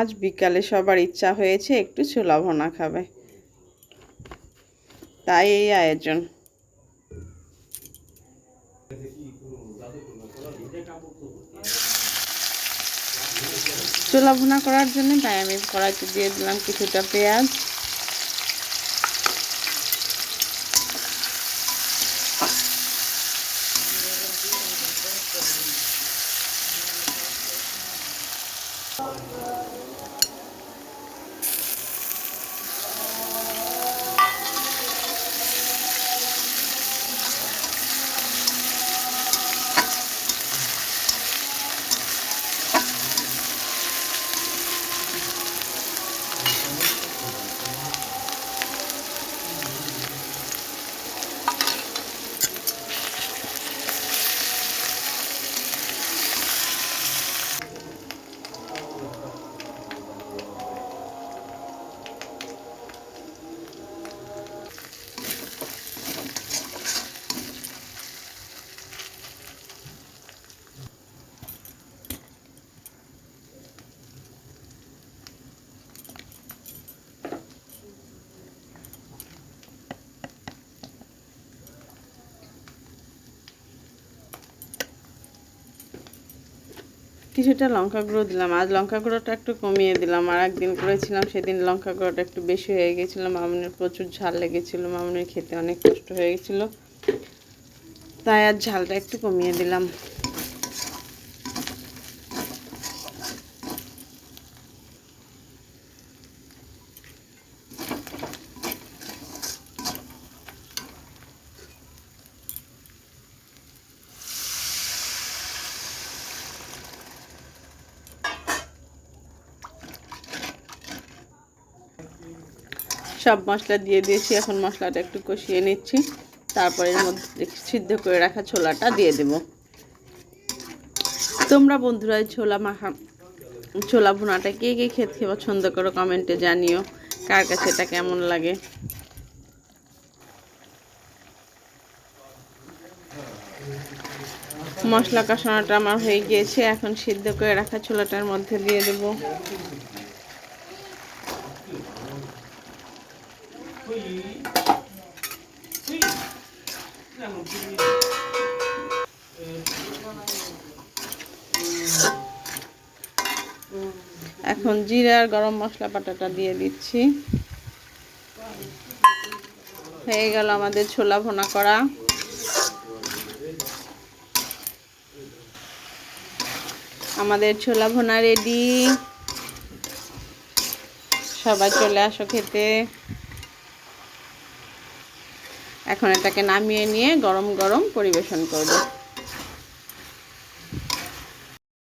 আজ বিকালে সবার ইচ্ছা হয়েছে একটু ছোলা ভোনা খাবে। তাই এই আয়োজন। ছোলা ভুনা করার জন্য তাই আমি কড়াইতে দিয়ে দিলাম কিছুটা পেঁয়াজ। কিছুটা লঙ্কা গুঁড়ো দিলাম। আজ লঙ্কা গুঁড়োটা একটু কমিয়ে দিলাম। আর একদিন করেছিলাম, সেদিন লঙ্কা গুঁড়োটা একটু বেশি হয়ে গেছিল। মামুনের প্রচুর ঝাল লেগেছিলো। মামুনের খেতে অনেক কষ্ট হয়ে গেছিল। তাই আর ঝালটা একটু কমিয়ে দিলাম। সব মশলা দিয়ে দিয়েছি। এখন মশলাটা একটু কষিয়ে নিচ্ছি। তারপর এর মধ্যে সিদ্ধ করে রাখা ছোলাটা দিয়ে দেব। তোমরা বন্ধুরা ছোলা মাখা ছোলা ভুনাটা কে কে খেতে পছন্দ করো কমেন্টে জানিও। কার কাছে এটা কেমন লাগে? মশলা কষানোটা আমার হয়ে গিয়েছে। এখন সিদ্ধ করে রাখা ছোলাটার মধ্যে দিয়ে দেবো। এখন জিরা আর গরম মশলা পাটাটা দিয়ে দিচ্ছি। হয়ে গেল আমাদের ছোলা ভোনা করা। আমাদের ছোলা ভোনা রেডি সবাই চলে আসো খেতে। এখন এটাকে নামিয়ে নিয়ে গরম গরম পরিবেশন করব।